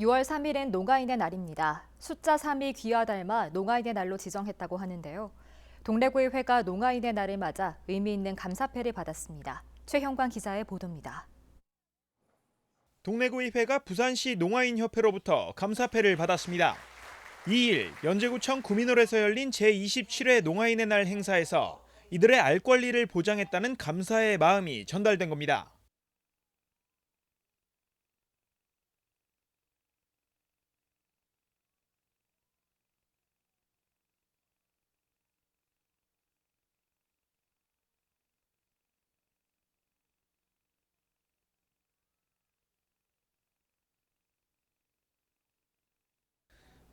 6월 3일은 농아인의 날입니다. 숫자 3이 귀와 닮아 농아인의 날로 지정했다고 하는데요. 동래구의회가 농아인의 날을 맞아 의미 있는 감사패를 받았습니다. 최형관 기자의 보도입니다. 동래구의회가 부산시 농아인협회로부터 감사패를 받았습니다. 2일 연제구청 구민홀에서 열린 제27회 농아인의 날 행사에서 이들의 알 권리를 보장했다는 감사의 마음이 전달된 겁니다.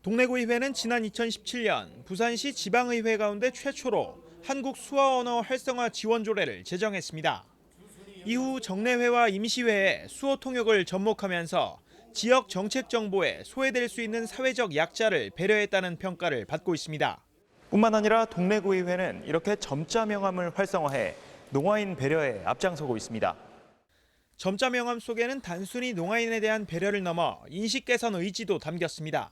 동래구의회는 지난 2017년 부산시 지방의회 가운데 최초로 한국 수어 언어 활성화 지원 조례를 제정했습니다. 이후 정례회와 임시회에 수어 통역을 접목하면서 지역 정책 정보에 소외될 수 있는 사회적 약자를 배려했다는 평가를 받고 있습니다. 뿐만 아니라 동래구의회는 이렇게 점자 명함을 활성화해 농아인 배려에 앞장서고 있습니다. 점자 명함 속에는 단순히 농아인에 대한 배려를 넘어 인식 개선 의지도 담겼습니다.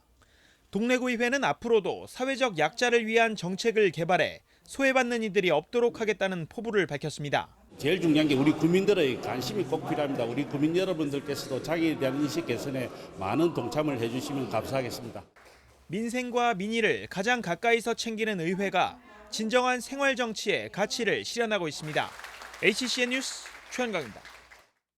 동래구의회는 앞으로도 사회적 약자를 위한 정책을 개발해 소외받는 이들이 없도록 하겠다는 포부를 밝혔습니다. 제일 중요한 게 우리 국민들의 관심이 꼭 필요합니다. 우리 국민 여러분들께서도 자기에 대한 인식 개선에 많은 동참을 해주시면 감사하겠습니다. 민생과 민의를 가장 가까이서 챙기는 의회가 진정한 생활 정치의 가치를 실현하고 있습니다. HCN 뉴스 최현광입니다.